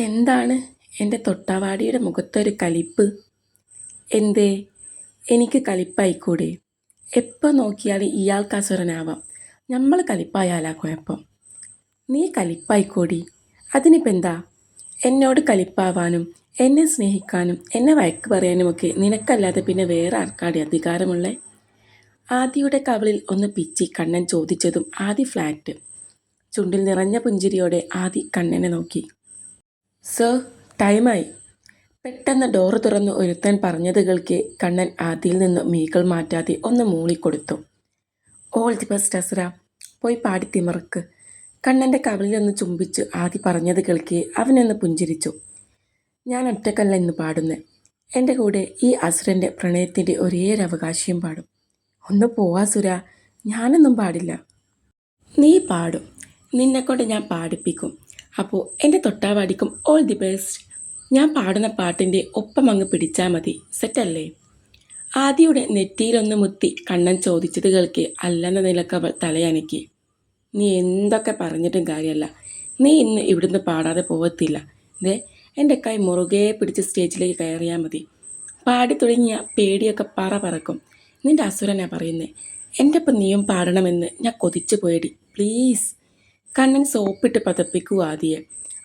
എന്താണ് എന്റെ തൊട്ടാവാടിയുടെ മുഖത്തൊരു കലിപ്പ്? എന്തേ? എനിക്ക് കലിപ്പായിക്കൂടെ? എപ്പോൾ നോക്കിയാലും ഇയാൾക്ക് അസുരനാവാം. നമ്മൾ കലിപ്പായാലാ കുഴപ്പം. നീ കലിപ്പായിക്കൂടി? അതിനിപ്പോൾ എന്താ? എന്നോട് കലിപ്പാവാനും എന്നെ സ്നേഹിക്കാനും എന്നെ വഴക്ക് പറയാനുമൊക്കെ നിനക്കല്ലാതെ പിന്നെ വേറെ ആർക്കാടി അധികാരമുള്ളേ? ആദിയുടെ കവളിൽ ഒന്ന് പിച്ചി കണ്ണൻ ചോദിച്ചതും ആദി ഫ്ലാറ്റ്. ചുണ്ടിൽ നിറഞ്ഞ പുഞ്ചിരിയോടെ ആദി കണ്ണനെ നോക്കി. സർ ടൈമായി. പെട്ടെന്ന് ഡോറ് തുറന്ന് ഒരുത്തൻ പറഞ്ഞത് കേൾക്കെ കണ്ണൻ ആദിയിൽ നിന്ന് മീകൾ മാറ്റാതെ ഒന്ന് മൂളിക്കൊടുത്തു. ഓൾ ദി ബെസ്റ്റ് അസുര. പോയി പാടി തിമർക്ക്. കണ്ണന്റെ കവളിലൊന്ന് ചുംബിച്ച് ആദി പറഞ്ഞത് കേൾക്കെ അവനൊന്ന് പുഞ്ചിരിച്ചു. ഞാൻ ഒറ്റക്കല്ല ഇന്ന് പാടുന്നത് എന്റെ കൂടെ ഈ അസുരന്റെ പ്രണയത്തിന്റെ ഒരേയൊരു ഒരു അവകാശിയും പാടും. ഒന്ന് പോവാ സുര ഞാനൊന്നും പാടില്ല. നീ പാടും. നിന്നെക്കൊണ്ട് ഞാൻ പാടിപ്പിക്കും. അപ്പോൾ എന്റെ തൊട്ടാവാടിക്കും ഓൾ ദി ബെസ്റ്റ് ഞാൻ പാടുന്ന പാട്ടിന്റെ ഒപ്പം അങ്ങ് പിടിച്ചാൽ മതി. സെറ്റല്ലേ ആദിയുടെ നെറ്റിയിലൊന്ന് മുത്തി കണ്ണൻ ചോദിച്ചത് കേൾക്ക് അല്ലെന്ന നിലയ്ക്ക് അവൾ തലയനക്കി. നീ എന്തൊക്കെ പറഞ്ഞിട്ടും കാര്യമല്ല നീ ഇന്ന് ഇവിടുന്ന് പാടാതെ പോകത്തില്ല ദേ എന്റെ കൈ മുറുകെ പിടിച്ച് സ്റ്റേജിലേക്ക് കയറിയാൽ മതി. പാടി തുടങ്ങിയ പേടിയൊക്കെ പറ പറക്കും. നിന്റെ അസുരനാണ് പറയുന്നത് എന്റെ ഒപ്പം നീയും പാടണമെന്ന് ഞാൻ കൊതിച്ചു പോയടി. പ്ലീസ് കണ്ണൻ സോപ്പിട്ട് പതപ്പിക്കൂ ആദിയെ.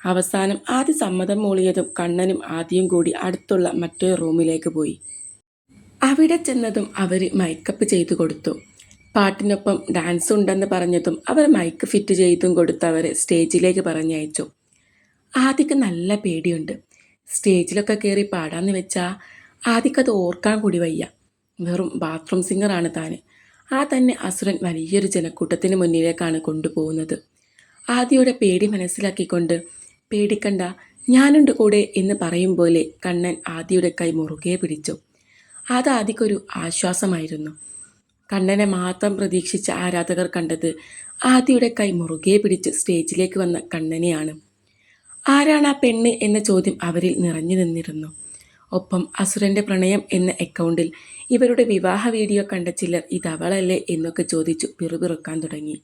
അവസാനം ആദ്യ സമ്മതം മൂളിയതും കണ്ണനും ആദ്യം കൂടി അടുത്തുള്ള മറ്റൊരു റൂമിലേക്ക് പോയി. അവിടെ ചെന്നതും അവർ മൈക്കപ്പ് ചെയ്തു കൊടുത്തു. പാട്ടിനൊപ്പം ഡാൻസ് ഉണ്ടെന്ന് പറഞ്ഞതും അവർ മൈക്ക് ഫിറ്റ് ചെയ്തും കൊടുത്ത് അവരെ സ്റ്റേജിലേക്ക് പറഞ്ഞയച്ചു. ആദ്യക്ക് നല്ല പേടിയുണ്ട്. സ്റ്റേജിലൊക്കെ കയറി പാടാന്ന് വെച്ചാൽ ആദ്യക്കത് ഓർക്കാൻ കൂടി വയ്യ. വെറും ബാത്റൂം സിംഗറാണ് താൻ ആ തന്നെ അസുരൻ വലിയൊരു ജനക്കൂട്ടത്തിന് മുന്നിലേക്കാണ് കൊണ്ടുപോകുന്നത്. ആദിയുടെ പേടി മനസ്സിലാക്കിക്കൊണ്ട് പേടിക്കണ്ട ഞാനുണ്ട് കൂടെ എന്ന് പറയും പോലെ കണ്ണൻ ആദിയുടെ കൈ മുറുകെ പിടിച്ചു. അത് ആദിക്കൊരു ആശ്വാസമായിരുന്നു. കണ്ണനെ മാത്രം പ്രതീക്ഷിച്ച ആരാധകർ കണ്ടത് ആദിയുടെ കൈ മുറുകെ പിടിച്ച് സ്റ്റേജിലേക്ക് വന്ന കണ്ണനെയാണ്. ആരാണ് ആ പെണ്ണ്? എന്ന ചോദ്യം അവരിൽ നിറഞ്ഞു നിന്നിരുന്നു. ഒപ്പം അസുരന്റെ പ്രണയം എന്ന അക്കൗണ്ടിൽ ഇവരുടെ വിവാഹ വീഡിയോ കണ്ട ചിലർ ഇതവളല്ലേ എന്നൊക്കെ ചോദിച്ചു പിറുപിറുക്കാൻ തുടങ്ങി.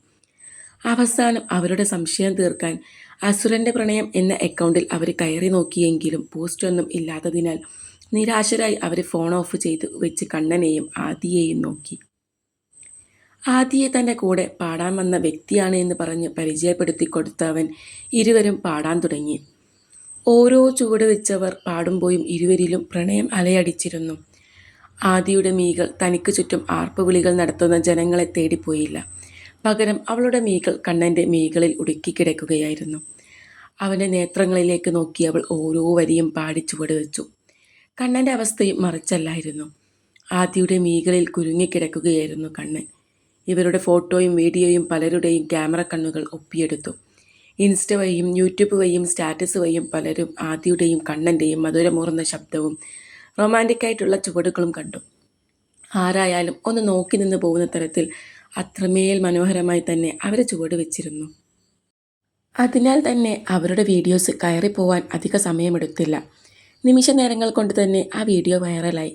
അവസാനം അവരുടെ സംശയം തീർക്കാൻ അസുരന്റെ പ്രണയം എന്ന അക്കൗണ്ടിൽ അവർ കയറി നോക്കിയെങ്കിലും പോസ്റ്റൊന്നും ഇല്ലാത്തതിനാൽ നിരാശരായി അവർ ഫോൺ ഓഫ് ചെയ്ത് വെച്ച് കണ്ണനെയും ആദിയെയും നോക്കി. ആദിയെ തന്റെ കൂടെ പാടാൻ വന്ന വ്യക്തിയാണ് എന്ന് പറഞ്ഞ് പരിചയപ്പെടുത്തി കൊടുത്തവൻ ഇരുവരും പാടാൻ തുടങ്ങി. ഓരോ ചുവട് വെച്ചവർ പാടുമ്പോഴും ഇരുവരിലും പ്രണയം അലയടിച്ചിരുന്നു. ആദിയുടെ മീകൾ തനിക്ക് ചുറ്റും ആർപ്പുവിളികൾ നടത്തുന്ന ജനങ്ങളെ തേടിപ്പോയില്ല. പകരം അവളുടെ മീകൾ കണ്ണന്റെ മീകളിൽ ഉടുക്കിക്കിടക്കുകയായിരുന്നു അവന്റെ നേത്രങ്ങളിലേക്ക് നോക്കി അവൾ ഓരോ വരിയും പാടി ചുവട് വെച്ചു. കണ്ണന്റെ അവസ്ഥയും മറിച്ചല്ലായിരുന്നു. ആദ്യയുടെ മീകളിൽ കുരുങ്ങിക്കിടക്കുകയായിരുന്നു കണ്ണൻ. ഇവരുടെ ഫോട്ടോയും വീഡിയോയും പലരുടെയും ക്യാമറ കണ്ണുകൾ ഒപ്പിയെടുത്തു. ഇൻസ്റ്റ വഴിയും യൂട്യൂബ് വഴിയും സ്റ്റാറ്റസ് വഴിയും പലരും ആദ്യയുടെയും കണ്ണന്റെയും മധുരമൂർന്ന ശബ്ദവും റൊമാന്റിക്കായിട്ടുള്ള ചുവടുകളും കണ്ടു. ആരായാലും ഒന്ന് നോക്കി നിന്ന് പോകുന്ന തരത്തിൽ അത്രമേൽ മനോഹരമായി തന്നെ അവർ ചുവട് വെച്ചിരുന്നു. അതിനാൽ തന്നെ അവരുടെ വീഡിയോസ് കയറിപ്പോവാൻ അധിക സമയമെടുത്തില്ല. നിമിഷ നേരങ്ങൾ കൊണ്ട് തന്നെ ആ വീഡിയോ വൈറലായി.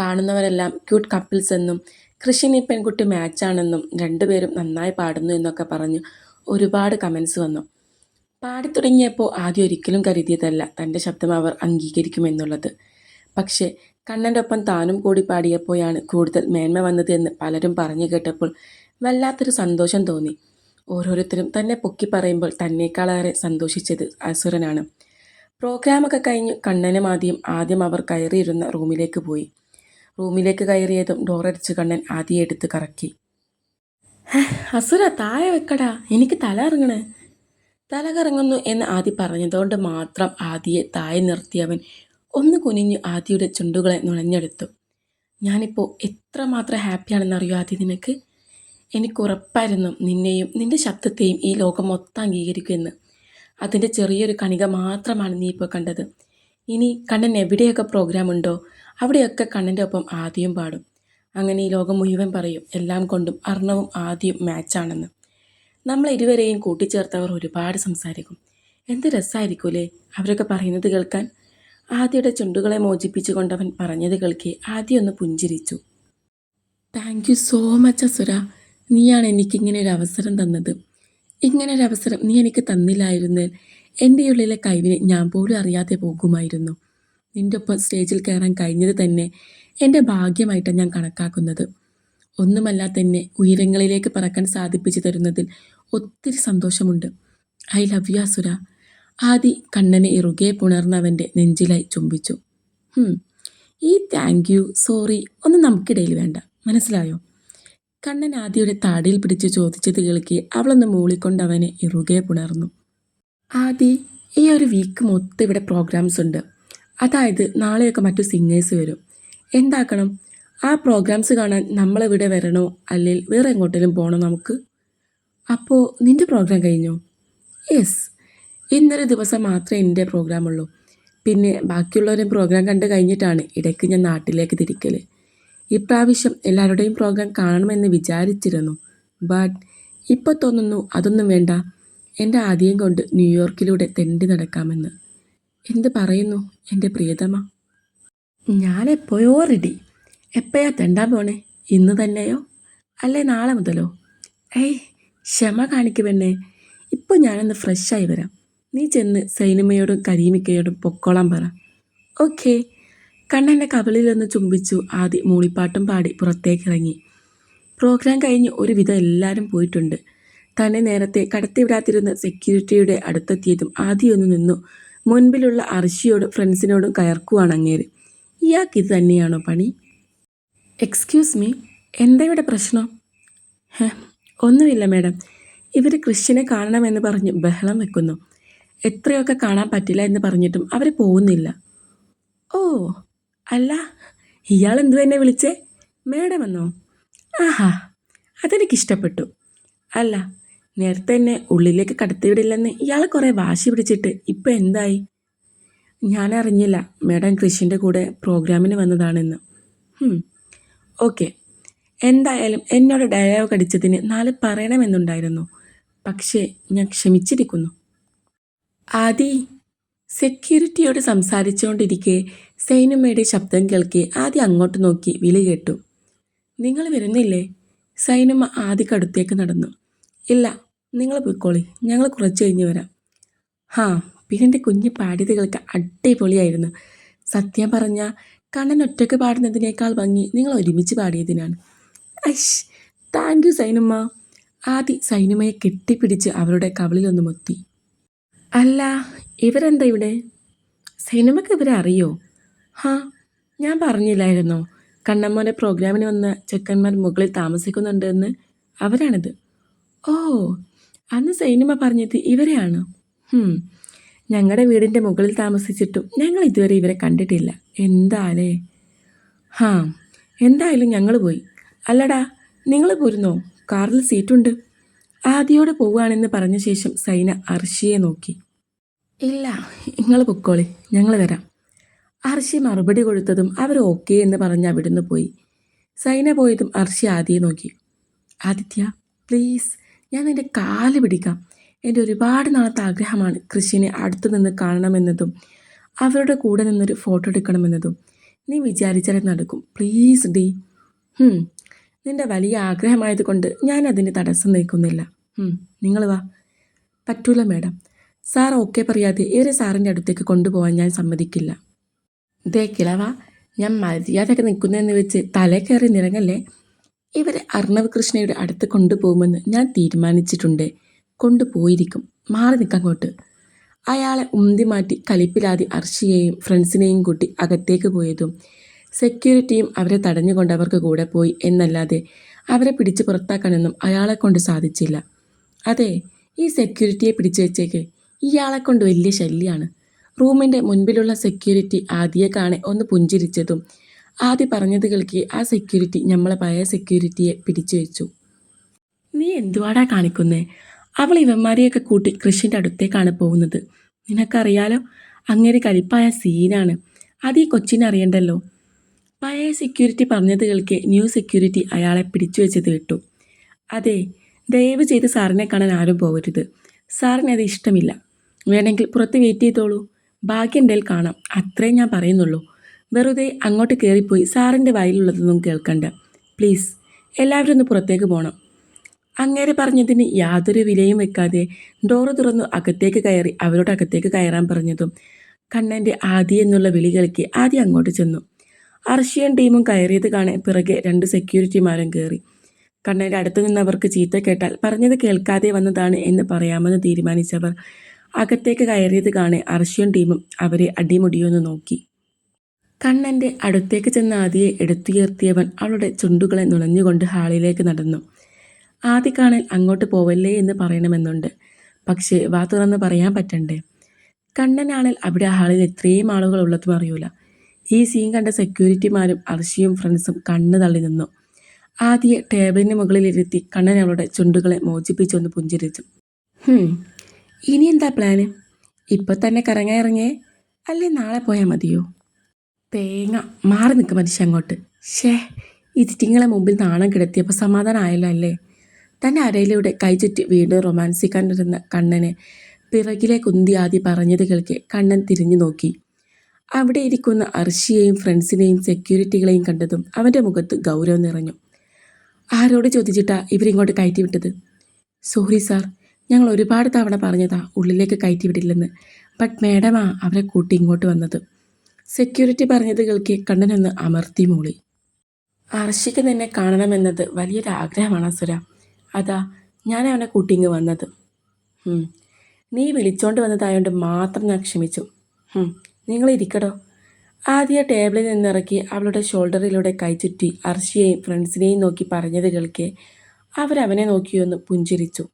കാണുന്നവരെല്ലാം ക്യൂട്ട് കപ്പിൾസ് എന്നും കൃഷിനി പെൺകുട്ടി മാച്ചാണെന്നും രണ്ടുപേരും നന്നായി പാടുന്നു എന്നൊക്കെ പറഞ്ഞു ഒരുപാട് കമൻസ് വന്നു. പാടിത്തുടങ്ങിയപ്പോൾ ആദ്യം ഒരിക്കലും കരുതിയതല്ല തന്റെ ശബ്ദം അവർ അംഗീകരിക്കുമെന്നുള്ളത്. പക്ഷേ കണ്ണന്റെ ഒപ്പം താനും കൂടി പാടിയപ്പോഴാണ് കൂടുതൽ മേന്മ വന്നത് എന്ന് പലരും പറഞ്ഞു കേട്ടപ്പോൾ വല്ലാത്തൊരു സന്തോഷം തോന്നി. ഓരോരുത്തരും തന്നെ പൊക്കി പറയുമ്പോൾ തന്നേക്കാളേറെ സന്തോഷിച്ചത് അസുരനാണ്. പ്രോഗ്രാമൊക്കെ കഴിഞ്ഞ് കണ്ണനും ആദ്യം ആദ്യം അവർ കയറിയിരുന്ന റൂമിലേക്ക് പോയി. റൂമിലേക്ക് കയറിയതും ഡോറടിച്ച് കണ്ണൻ ആദ്യം എടുത്ത് കറക്കി. അസുര താഴെ വെക്കടാ. എനിക്ക് തല ഇറങ്ങണേ തല കറങ്ങുന്നു എന്ന് ആദ്യം പറഞ്ഞതുകൊണ്ട് മാത്രം ആദിയെ താഴെ നിർത്തിയവൻ ഒന്ന് കുനിഞ്ഞു ആദിയുടെ ചുണ്ടുകളെ നുഴഞ്ഞെടുത്തു. ഞാനിപ്പോൾ എത്രമാത്രം ഹാപ്പിയാണെന്നറിയോ ആദ്യ നിനക്ക്? എനിക്ക് ഉറപ്പായിരുന്നു നിന്നെയും നിന്റെ ശബ്ദത്തെയും ഈ ലോകം മൊത്തം അംഗീകരിക്കുമെന്ന്. അതിന്റെ ചെറിയൊരു കണിക മാത്രമാണ് നീ ഇപ്പോൾ കണ്ടത്. ഇനി കണ്ണൻ എവിടെയൊക്കെ പ്രോഗ്രാം ഉണ്ടോ അവിടെയൊക്കെ കണ്ണന്റെ ഒപ്പം ആദ്യം പാടും. അങ്ങനെ ഈ ലോകം മുഴുവൻ പറയും എല്ലാം കൊണ്ടും അർണവും ആദ്യം മാച്ചാണെന്ന് നമ്മൾ ഇരുവരെയും കൂട്ടിച്ചേർത്തവർ ഒരുപാട് സംസാരിക്കും. എന്ത് രസമായിരിക്കൂലേ അവരൊക്കെ പറയുന്നത് കേൾക്കാൻ? ആദ്യയുടെ ചുണ്ടുകളെ മോചിപ്പിച്ചു കൊണ്ടവൻ പറഞ്ഞത് കേൾക്കെ ആദ്യ ഒന്ന് പുഞ്ചിരിച്ചു. താങ്ക് യു സോ മച്ച് അസുര. നീയാണ് എനിക്കിങ്ങനെ ഒരു അവസരം തന്നത്. ഇങ്ങനെ ഒരു അവസരം നീ എനിക്ക് തന്നില്ലായിരുന്നേൽ എന്റെ ഉള്ളിലെ കഴിവിനെ ഞാൻ പോലും അറിയാതെ പോകുമായിരുന്നു. നിന്റെ ഒപ്പം സ്റ്റേജിൽ കയറാൻ കഴിഞ്ഞത് തന്നെ എന്റെ ഭാഗ്യമായിട്ടാണ് ഞാൻ കണക്കാക്കുന്നത്. ഒന്നുമല്ല തന്നെ ഉയരങ്ങളിലേക്ക് പറക്കാൻ സാധിപ്പിച്ചു തരുന്നതിൽ ഒത്തിരി സന്തോഷമുണ്ട്. ഐ ലവ് യു അസുര. ആദി കണ്ണനെ ഇറുകെ പുണർന്നവന്റെ നെഞ്ചിലായി ചുംബിച്ചു. "ഹും, ഈ താങ്ക് യു സോറി ഒന്നും നമുക്കിടയിൽ വേണ്ട. മനസ്സിലായോ? കണ്ണൻ ആദിയുടെ താടിയിൽ പിടിച്ച് ചോദിച്ചത് കേൾക്കി അവളൊന്ന് മൂളിക്കൊണ്ട് അവനെ ഇറുകെ പുണർന്നു. ആദി ഈ ഒരു വീക്ക് മൊത്തം ഇവിടെ പ്രോഗ്രാംസ് ഉണ്ട്. അതായത് നാളെയൊക്കെ മറ്റു സിംഗേഴ്സ് വരും. എന്താക്കണം? ആ പ്രോഗ്രാംസ് കാണാൻ നമ്മളിവിടെ വരണോ? അല്ലെങ്കിൽ വേറെ എങ്ങോട്ടേലും പോകണോ നമുക്ക്? അപ്പോൾ നിന്റെ പ്രോഗ്രാം കഴിഞ്ഞോ? യെസ് ഇന്നൊരു ദിവസം മാത്രമേ എന്റെ പ്രോഗ്രാം ഉള്ളൂ പിന്നെ ബാക്കിയുള്ളവരും പ്രോഗ്രാം കണ്ടു കഴിഞ്ഞിട്ടാണ് ഇടയ്ക്ക് ഞാൻ നാട്ടിലേക്ക് തിരിക്കൽ ഇപ്രാവശ്യം എല്ലാവരുടെയും പ്രോഗ്രാം കാണണമെന്ന് വിചാരിച്ചിരുന്നു. ബട്ട് ഇപ്പോൾ തോന്നുന്നു അതൊന്നും വേണ്ട. എന്റെ ആദ്യം കൊണ്ട് ന്യൂയോർക്കിലൂടെ തെണ്ടി നടക്കാമെന്ന്. എന്ത് പറയുന്നു എന്റെ പ്രിയതമ? ഞാൻ എപ്പോഴോ റെഡി എപ്പോഴാ തെണ്ടാൻ പോണേ? ഇന്ന് തന്നെയോ? അല്ലേ നാളെ മുതലോ? ഏയ് ക്ഷമ കാണിക്കുമെന്നേ ഇപ്പോൾ ഞാനൊന്ന് ഫ്രഷായി വരാം. നീ ചെന്ന് സൈനമ്മയോടും കരീമിക്കയോടും പൊക്കോളാൻ പറ. ഓക്കേ. കണ്ണന്റെ കവളിലൊന്ന് ചുംബിച്ചു ആദി മൂളിപ്പാട്ടും പാടി പുറത്തേക്ക് ഇറങ്ങി പ്രോഗ്രാം കഴിഞ്ഞ് ഒരുവിധം എല്ലാവരും പോയിട്ടുണ്ട്. തന്നെ നേരത്തെ കടത്തിവിടാതിരുന്ന സെക്യൂരിറ്റിയുടെ അടുത്തെത്തിയതും ആദ്യമൊന്ന് നിന്നു. മുൻപിലുള്ള അർഷിയോടും ഫ്രണ്ട്സിനോടും കയർക്കുവാണ് അങ്ങേര്. ഇയാൾക്ക് ഇത് തന്നെയാണോ പണി? എക്സ്ക്യൂസ് മീ എന്താ ഇവിടെ പ്രശ്നം? ഒന്നുമില്ല മാഡം. ഇവർ ക്രിസ്ത്യനെ കാണണമെന്ന് പറഞ്ഞ് ബഹളം വെക്കുന്നു. എത്രയൊക്കെ കാണാൻ പറ്റില്ല എന്ന് പറഞ്ഞിട്ടും അവർ പോകുന്നില്ല. ഓ അല്ല ഇയാൾ എന്തു തന്നെ വിളിച്ചേ? മേഡം എന്നോ? ആഹാ അതെനിക്കിഷ്ടപ്പെട്ടു. അല്ല നേരത്തെ എന്നെ ഉള്ളിലേക്ക് കടത്തിവിടില്ലെന്ന് ഇയാൾ കുറേ വാശി പിടിച്ചിട്ട് ഇപ്പം എന്തായി? ഞാൻ അറിഞ്ഞില്ല മേഡം കൃഷിന്റെ കൂടെ പ്രോഗ്രാമിന് വന്നതാണെന്ന്. ഓക്കെ. എന്തായാലും എന്നോട് ഡയലോഗ് അടിച്ചതിന് നാല് പറയണമെന്നുണ്ടായിരുന്നു. പക്ഷേ ഞാൻ ക്ഷമിച്ചിരിക്കുന്നു. ആദി സെക്യൂരിറ്റിയോട് സംസാരിച്ചുകൊണ്ടിരിക്കെ സൈനുമ്മയുടെ ശബ്ദം കേൾക്കി ആദി അങ്ങോട്ട് നോക്കി വിളി കേട്ടു. നിങ്ങൾ വരുന്നില്ലേ? സൈനുമ്മ ആദിക്കടുത്തേക്ക് നടന്നു. ഇല്ല നിങ്ങൾ പോയിക്കോളി ഞങ്ങൾ കുറച്ച് കഴിഞ്ഞ് വരാം. ഹാ പിന്നെ കുഞ്ഞ് പാടിയത് അടിപൊളിയായിരുന്നു. സത്യം പറഞ്ഞാൽ കണ്ണൻ ഒറ്റയ്ക്ക് പാടുന്നതിനേക്കാൾ ഭംഗി നിങ്ങൾ ഒരുമിച്ച് പാടിയതിനാണ്. ഐഷ് താങ്ക് യു സൈനുമ്മ. ആദി സൈനുമയെ കെട്ടിപ്പിടിച്ച് അവരുടെ കവിളിലൊന്ന് മുത്തി. അല്ല ഇവരെന്താ ഇവിടെ? സിനിമയ്ക്ക് ഇവരെ അറിയോ? ഹാ ഞാൻ പറഞ്ഞില്ലായിരുന്നോ. കണ്ണമ്മോന്റെ പ്രോഗ്രാമിന് വന്ന ചെക്കന്മാർ മുകളിൽ താമസിക്കുന്നുണ്ട് എന്ന് അവരാണിത്. ഓ അന്ന് സൈനിമ പറഞ്ഞത് ഇവരെയാണ്. ഞങ്ങളുടെ വീടിന്റെ മുകളിൽ താമസിച്ചിട്ടും ഞങ്ങൾ ഇതുവരെ ഇവരെ കണ്ടിട്ടില്ല. എന്താലേ? ഹാ എന്തായാലും ഞങ്ങൾ പോയി. അല്ലടാ നിങ്ങൾ പോരുന്നോ? കാറിൽ സീറ്റുണ്ട്. ആദ്യോടെ പോവുകയാണെന്ന് പറഞ്ഞ ശേഷം സൈന അർഷിയെ നോക്കി. ഇല്ല നിങ്ങൾ പൊക്കോളി ഞങ്ങൾ വരാം. അർഷി മറുപടി കൊടുത്തതും അവർ ഓക്കെ എന്ന് പറഞ്ഞ് അവിടുന്ന് പോയി. സൈന പോയതും അർഷി ആദ്യയെ നോക്കി. ആദിത്യ പ്ലീസ് ഞാൻ എന്റെ കാൽ പിടിക്കാം. എന്റെ ഒരുപാട് നാളത്തെ ആഗ്രഹമാണ് കൃഷിനെ അടുത്തു നിന്ന് കാണണമെന്നതും അവരുടെ കൂടെ നിന്നൊരു ഫോട്ടോ എടുക്കണമെന്നതും. നീ വിചാരിച്ചാൽ നടക്കും. പ്ലീസ് ഡി. നിന്റെ വലിയ ആഗ്രഹമായതുകൊണ്ട് ഞാൻ അതിന് തടസ്സം നിൽക്കുന്നില്ല നിങ്ങൾ വാ. പറ്റൂല മേഡം. സാർ ഓക്കെ പറയാതെ ഇവരെ സാറിന്റെ അടുത്തേക്ക് കൊണ്ടുപോകാൻ ഞാൻ സമ്മതിക്കില്ല. ദേ കിളവ. ഞാൻ മര്യാദയൊക്കെ നിൽക്കുന്നതെന്ന് വെച്ച് തലേ കയറി നിറങ്ങല്ലേ? ഇവരെ അർണവ് കൃഷ്ണയുടെ അടുത്ത് കൊണ്ടുപോകുമെന്ന് ഞാൻ തീരുമാനിച്ചിട്ടുണ്ട്. കൊണ്ടുപോയിരിക്കും. മാറി നിൽക്കങ്ങോട്ട്. അയാളെ ഉന്തി മാറ്റി കലിപ്പിലാതി അർഷിയെയും ഫ്രണ്ട്സിനെയും കൂട്ടി അകത്തേക്ക് പോയതും സെക്യൂരിറ്റിയും അവരെ തടഞ്ഞുകൊണ്ട് അവർക്ക് കൂടെ പോയി എന്നല്ലാതെ അവരെ പിടിച്ച് പുറത്താക്കാനൊന്നും അയാളെ കൊണ്ട് സാധിച്ചില്ല. അതെ ഈ സെക്യൂരിറ്റിയെ പിടിച്ചു വെച്ചേക്ക് ഇയാളെ കൊണ്ട് വലിയ ശല്യമാണ് റൂമിന്റെ മുൻപിലുള്ള സെക്യൂരിറ്റി ആദ്യയെ കാണെ ഒന്ന് പുഞ്ചിരിച്ചതും ആദ്യ പറഞ്ഞത് കേൾക്കി ആ സെക്യൂരിറ്റി നമ്മളെ പഴയ സെക്യൂരിറ്റിയെ പിടിച്ചു വെച്ചു. നീ എന്തുവാടാ കാണിക്കുന്നേ? അവൾ ഇവന്മാരെയൊക്കെ കൂട്ടി കൃഷിന്റെ അടുത്തേക്കാണ് പോകുന്നത്. നിനക്കറിയാലോ അങ്ങേര് കലിപ്പായ സീനാണ്. അത് ഈ കൊച്ചിനെ അറിയണ്ടല്ലോ പഴയ സെക്യൂരിറ്റി പറഞ്ഞത് കേൾക്കെ ന്യൂ സെക്യൂരിറ്റി അയാളെ പിടിച്ചു വെച്ചത് വിട്ടു അതെ ദയവ് ചെയ്ത് സാറിനെ കാണാൻ ആരും പോകരുത്. സാറിന് അത് ഇഷ്ടമില്ല. വേണമെങ്കിൽ പുറത്ത് വെയിറ്റ് ചെയ്തോളൂ. ഭാഗ്യം എന്റെ കാണാം. അത്രേ ഞാൻ പറയുന്നുള്ളൂ. വെറുതെ അങ്ങോട്ട് കയറിപ്പോയി സാറിന്റെ വായിലുള്ളതൊന്നും കേൾക്കണ്ട. പ്ലീസ് എല്ലാവരും ഒന്ന് പുറത്തേക്ക് പോകണം അങ്ങേരെ പറഞ്ഞതിന് യാതൊരു വിലയും വെക്കാതെ ഡോറ് തുറന്നു അകത്തേക്ക് കയറി അവരോട് അകത്തേക്ക് കയറാൻ പറഞ്ഞതും കണ്ണന്റെ ആദി എന്നുള്ള വിളി കളിക്ക് ആദ്യം അങ്ങോട്ട് ചെന്നു. അർഷിയൻ ടീമും കയറിയത് കാണെ പിറകെ രണ്ട് സെക്യൂരിറ്റിമാരും കയറി കണ്ണന്റെ അടുത്തു നിന്നവർക്ക് ചീത്ത കേട്ടാൽ പറഞ്ഞത് കേൾക്കാതെ വന്നതാണ് എന്ന് പറയാമെന്ന് തീരുമാനിച്ചവർ അകത്തേക്ക് കയറിയത് കാണെ അർഷ്യൻ ടീമും അവരെ അടിമുടിയൊന്ന് നോക്കി. കണ്ണന്റെ അടുത്തേക്ക് ചെന്ന ആദിയെ എടുത്തുയർത്തിയവൻ അവളുടെ ചുണ്ടുകളെ നുണഞ്ഞുകൊണ്ട് ഹാളിലേക്ക് നടന്നു. ആദി കാണൽ അങ്ങോട്ട് പോവല്ലേ എന്ന് പറയണമെന്നുണ്ട്. പക്ഷേ വാ തുറന്ന് പറയാൻ പറ്റണ്ടേ? കണ്ണനാണേൽ അവിടെ ഹാളിൽ എത്രയും ആളുകൾ ഉള്ളതും അറിയൂല. ഈ സീൻ കണ്ട സെക്യൂരിറ്റിമാരും അർഷിയും ഫ്രണ്ട്സും കണ്ണു തള്ളി നിന്നു. ആദ്യ ടേബിളിന് മുകളിലിരുത്തി കണ്ണൻ അവളുടെ ചുണ്ടുകളെ മോചിപ്പിച്ചൊന്ന് പുഞ്ചിരിച്ചു. ഇനി എന്താ പ്ലാന് ഇപ്പൊ തന്നെ കറങ്ങാൻ ഇറങ്ങിയേ? അല്ലേ നാളെ പോയാൽ മതിയോ? തേങ്ങ മാറി നിൽക്കും മനുഷ്യ അങ്ങോട്ട്. ഷേ ഇതിറ്റിങ്ങളെ മുമ്പിൽ നാണം കിടത്തിയപ്പോൾ സമാധാനമായല്ലോ അല്ലേ? തന്റെ അരയിലൂടെ കൈ ചുറ്റി വീണ്ടും റൊമാൻസിക്കാണ്ടിരുന്ന കണ്ണനെ പിറകിലെ കുന്തി ആദ്യം പറഞ്ഞത് കേൾക്കെ കണ്ണൻ തിരിഞ്ഞു നോക്കി. അവിടെ ഇരിക്കുന്ന അർഷിയെയും ഫ്രണ്ട്സിനെയും സെക്യൂരിറ്റികളെയും കണ്ടതും അവന്റെ മുഖത്ത് ഗൗരവം നിറഞ്ഞു. ആരോട് ചോദിച്ചിട്ടാ ഇവരിങ്ങോട്ട് കയറ്റി വിട്ടത് സോറി സാർ ഞങ്ങൾ ഒരുപാട് തവണ പറഞ്ഞതാ ഉള്ളിലേക്ക് കയറ്റി വിടില്ലെന്ന് ബട്ട് മേഡമാ അവരെ കൂട്ടി ഇങ്ങോട്ട് വന്നത്. സെക്യൂരിറ്റി പറഞ്ഞത് കേൾക്കെ കണ്ണനൊന്ന് അമർത്തി മൂളി. അർഷിക്ക് നിന്നെ കാണണമെന്നത് വലിയൊരു ആഗ്രഹമാണ് സുര അതാ ഞാൻ അവനെ കൂട്ടിങ്ങ് വന്നത്. നീ വിളിച്ചോണ്ട് വന്നതായതുകൊണ്ട് മാത്രം ഞാൻ ക്ഷമിച്ചു. നിങ്ങൾ ഇരിക്കടോ ആദ്യ ടേബിളിൽ നിന്നിറക്കി അവളുടെ ഷോൾഡറിലൂടെ കൈചുറ്റി അർഷിയെയും ഫ്രണ്ട്സിനെയും നോക്കി പറഞ്ഞത് കേൾക്കെ. അവരവനെ നോക്കിയൊന്ന് പുഞ്ചിരിച്ചു.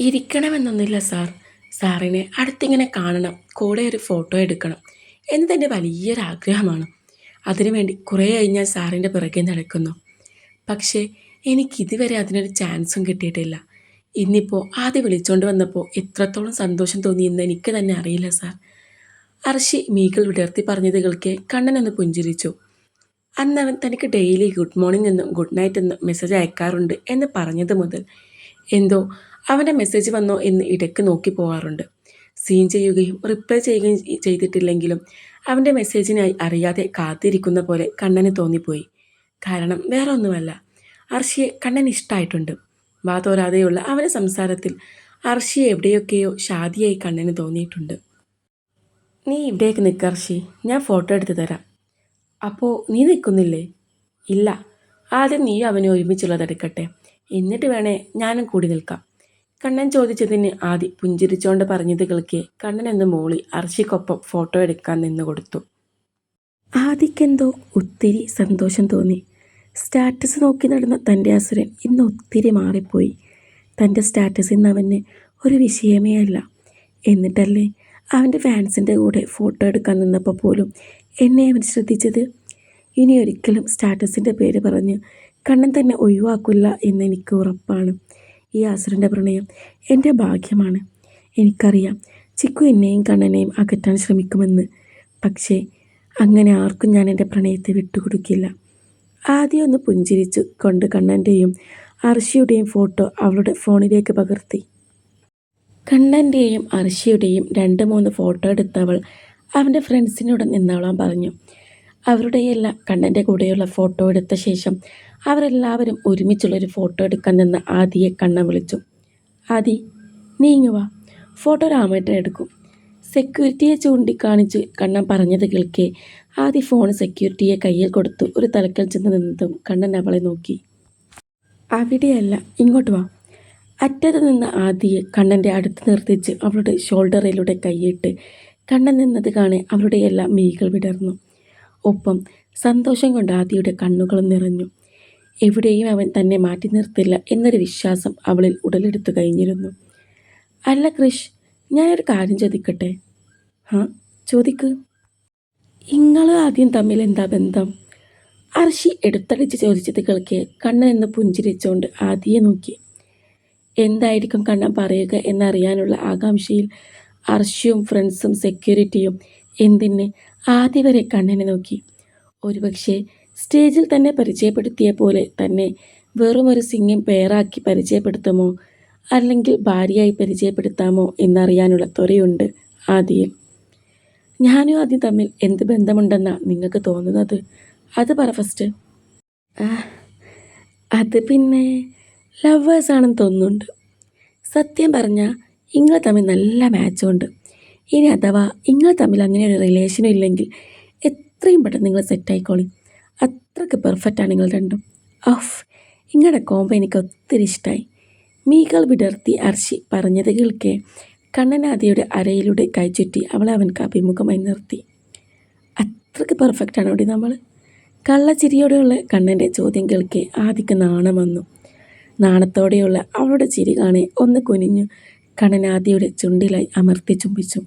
ഇരിക്കണമെന്നൊന്നുമില്ല സാർ. സാറിനെ അടുത്തിങ്ങനെ കാണണം. കൂടെ ഒരു ഫോട്ടോ എടുക്കണം. എന്നതെന്റെ വലിയൊരാഗ്രഹമാണ്. അതിനുവേണ്ടി കുറേ കഴിഞ്ഞാൽ സാറിന്റെ പിറകെ നടക്കുന്നു. പക്ഷേ എനിക്കിതുവരെ അതിനൊരു ചാൻസും കിട്ടിയിട്ടില്ല. ഇന്നിപ്പോൾ ആദ്യം വിളിച്ചുകൊണ്ട് വന്നപ്പോൾ എത്രത്തോളം സന്തോഷം തോന്നിയെന്ന് എനിക്ക് തന്നെ അറിയില്ല സാർ. അർഷി മീകൾ വിടർത്തി പറഞ്ഞത് കേൾക്കെ കണ്ണനൊന്ന് പുഞ്ചിരിച്ചു. അന്നവൻ തനിക്ക് ഡെയിലി ഗുഡ് മോർണിംഗ് എന്നും ഗുഡ് നൈറ്റ് എന്നും മെസ്സേജ് അയക്കാറുണ്ട് എന്ന് പറഞ്ഞത് മുതൽ എന്തോ അവന്റെ മെസ്സേജ് വന്നോ എന്ന് ഇടയ്ക്ക് നോക്കി പോകാറുണ്ട് സീൻ ചെയ്യുകയും റിപ്ലൈ ചെയ്യുകയും ചെയ്തിട്ടില്ലെങ്കിലും അവന്റെ മെസ്സേജിനായി അറിയാതെ കാത്തിരിക്കുന്ന പോലെ കണ്ണന് തോന്നിപ്പോയി. കാരണം വേറെ ഒന്നുമല്ല അർഷിയെ കണ്ണൻ ഇഷ്ടമായിട്ടുണ്ട് വാ തോരാതെയുള്ള അവന്റെ സംസാരത്തിൽ അർഷിയെ എവിടെയൊക്കെയോ ഷാദിയായി കണ്ണന് തോന്നിയിട്ടുണ്ട്. നീ ഇവിടേക്ക് നിൽക്കർഷി ഞാൻ ഫോട്ടോ എടുത്ത് തരാം. അപ്പോൾ നീ നിൽക്കുന്നില്ലേ ഇല്ല. ആദ്യം നീ അവനെ ഒരുമിച്ചുള്ളതെടുക്കട്ടെ എന്നിട്ട് വേണേ ഞാനും കൂടി നിൽക്കാം. കണ്ണൻ ചോദിച്ചതിന് ആദി പുഞ്ചിരിച്ചോണ്ട് പറഞ്ഞത് കേൾക്കെ കണ്ണൻ എന്ന് മോളി അർഷിക്കൊപ്പം ഫോട്ടോ എടുക്കാൻ നിന്ന് കൊടുത്തു. ആദിക്കെന്തോ ഒത്തിരി സന്തോഷം തോന്നി. സ്റ്റാറ്റസ് നോക്കി നടന്ന തന്റെ അസുരൻ ഇന്ന് ഒത്തിരി മാറിപ്പോയി. തന്റെ സ്റ്റാറ്റസ് ഇന്ന് അവന് ഒരു വിഷയമേ അല്ല. എന്നിട്ടല്ലേ അവന്റെ ഫാൻസിന്റെ കൂടെ ഫോട്ടോ എടുക്കാൻ നിന്നപ്പോൾ പോലും എന്നെ അവൻ ശ്രദ്ധിച്ചത്. ഇനി ഒരിക്കലും സ്റ്റാറ്റസിന്റെ പേര് പറഞ്ഞ് കണ്ണൻ തന്നെ ഒഴിവാക്കില്ല എന്ന് എനിക്ക് ഉറപ്പാണ്. ഈ അസുരന്റെ പ്രണയം എന്റെ ഭാഗ്യമാണ്. എനിക്കറിയാം ചിക്കു എന്നെയും കണ്ണനെയും അകറ്റാൻ ശ്രമിക്കുമെന്ന്. പക്ഷേ അങ്ങനെ ആർക്കും ഞാൻ എന്റെ പ്രണയത്തെ വിട്ടുകൊടുക്കില്ല. ആദ്യം ഒന്ന് പുഞ്ചിരിച്ചു കൊണ്ട് കണ്ണന്റെയും അർഷിയുടെയും ഫോട്ടോ അവളുടെ ഫോണിലേക്ക് പകർത്തി. കണ്ണന്റെയും അർഷിയുടെയും രണ്ട് മൂന്ന് ഫോട്ടോ എടുത്തവൾ അവന്റെ ഫ്രണ്ട്സിനോട് നിന്നോളാൻ പറഞ്ഞു. അവരുടെയെല്ലാം കണ്ണന്റെ കൂടെയുള്ള ഫോട്ടോ എടുത്ത ശേഷം അവരെല്ലാവരും ഒരുമിച്ചുള്ളൊരു ഫോട്ടോ എടുക്കാൻ നിന്ന് ആദിയെ കണ്ണൻ വിളിച്ചു. ആദി നീങ്ങുക ഫോട്ടോ രാമേട്ടൻ എടുക്കും. സെക്യൂരിറ്റിയെ ചൂണ്ടിക്കാണിച്ച് കണ്ണൻ പറഞ്ഞത് കേൾക്കെ ആദ്യ ഫോൺ സെക്യൂരിറ്റിയെ കയ്യിൽ കൊടുത്തു ഒരു തലക്കൽ ചെന്ന് നിന്നതും കണ്ണൻ അവളെ നോക്കി. അവിടെയല്ല ഇങ്ങോട്ട് വാ. അറ്റത്ത് നിന്ന് ആദിയെ കണ്ണന്റെ അടുത്ത് നിർത്തിച്ച് അവളുടെ ഷോൾഡറിലൂടെ കൈയിട്ട് കണ്ണൻ നിന്നത് കാണെ അവളുടെ എല്ലാ മീകൾ വിടർന്നു. ഒപ്പം സന്തോഷം കൊണ്ട് ആദിയുടെ കണ്ണുകളും നിറഞ്ഞു. എവിടെയും അവൻ തന്നെ മാറ്റി നിർത്തില്ല എന്നൊരു വിശ്വാസം അവളിൽ ഉടലെടുത്തു കഴിഞ്ഞിരുന്നു. അല്ല ക്രിഷ് ഞാനൊരു കാര്യം ചോദിക്കട്ടെ? ഹാ ചോദിക്ക്. നിങ്ങൾ ആദ്യം തമ്മിൽ എന്താ ബന്ധം? അർഷി എടുത്തടിച്ച് ചോദിച്ചത് കേൾക്കെ കണ്ണൻ എന്ന് പുഞ്ചിരിച്ചുകൊണ്ട് ആദിയെ നോക്കി. എന്തായിരിക്കും കണ്ണൻ പറയുക എന്നറിയാനുള്ള ആകാംക്ഷയിൽ അർഷിയും ഫ്രണ്ട്സും സെക്യൂരിറ്റിയും എന്തിന് ആദ്യ വരെ കണ്ണനെ നോക്കി. ഒരുപക്ഷെ സ്റ്റേജിൽ തന്നെ പരിചയപ്പെടുത്തിയ പോലെ തന്നെ വെറുമൊരു സിംഗം പേരാക്കി പരിചയപ്പെടുത്തുമോ? അല്ലെങ്കിൽ ഭാര്യയായി പരിചയപ്പെടുത്താമോ എന്നറിയാനുള്ള ത്വരയുണ്ട് ആദിയിൽ. ഞാനും ആദ്യം തമ്മിൽ എന്ത് ബന്ധമുണ്ടെന്നാണ് നിങ്ങൾക്ക് തോന്നുന്നത്? അത് പറ ഫസ്റ്റ് അത് പിന്നെ ലവേഴ്സാണെന്ന് തോന്നുന്നുണ്ട്. സത്യം പറഞ്ഞാൽ നിങ്ങൾ തമ്മിൽ നല്ല മാച്ചുണ്ട് ഇനി അഥവാ നിങ്ങൾ തമ്മിൽ അങ്ങനെ ഒരു റിലേഷനും ഇല്ലെങ്കിൽ എത്രയും പെട്ടെന്ന് നിങ്ങൾ സെറ്റായിക്കോളി അത്രയ്ക്ക് പെർഫെക്റ്റാണ് നിങ്ങൾ രണ്ടും. ഓഫ് നിങ്ങളുടെ കോമ്പോ എനിക്ക് ഒത്തിരി ഇഷ്ടമായി മീകൾ വിടർത്തി അർശി പറഞ്ഞത് കേൾക്കെ. കണ്ണനാദിയുടെ അരയിലൂടെ കൈചുറ്റി അവളെ അവൻക്ക് അഭിമുഖമായി നിർത്തി. അത്രയ്ക്ക് പെർഫെക്റ്റാണ് അവിടെ നമ്മൾ കള്ളച്ചിരിയോടെയുള്ള കണ്ണന്റെ ചോദ്യം കേൾക്കെ ആദിക്ക് നാണം വന്നു. നാണത്തോടെയുള്ള അവളുടെ ചിരി കാണെ ഒന്ന് കുനിഞ്ഞു കണനാദിയുടെ ചുണ്ടിലായി അമർത്തി ചുംബിച്ചു.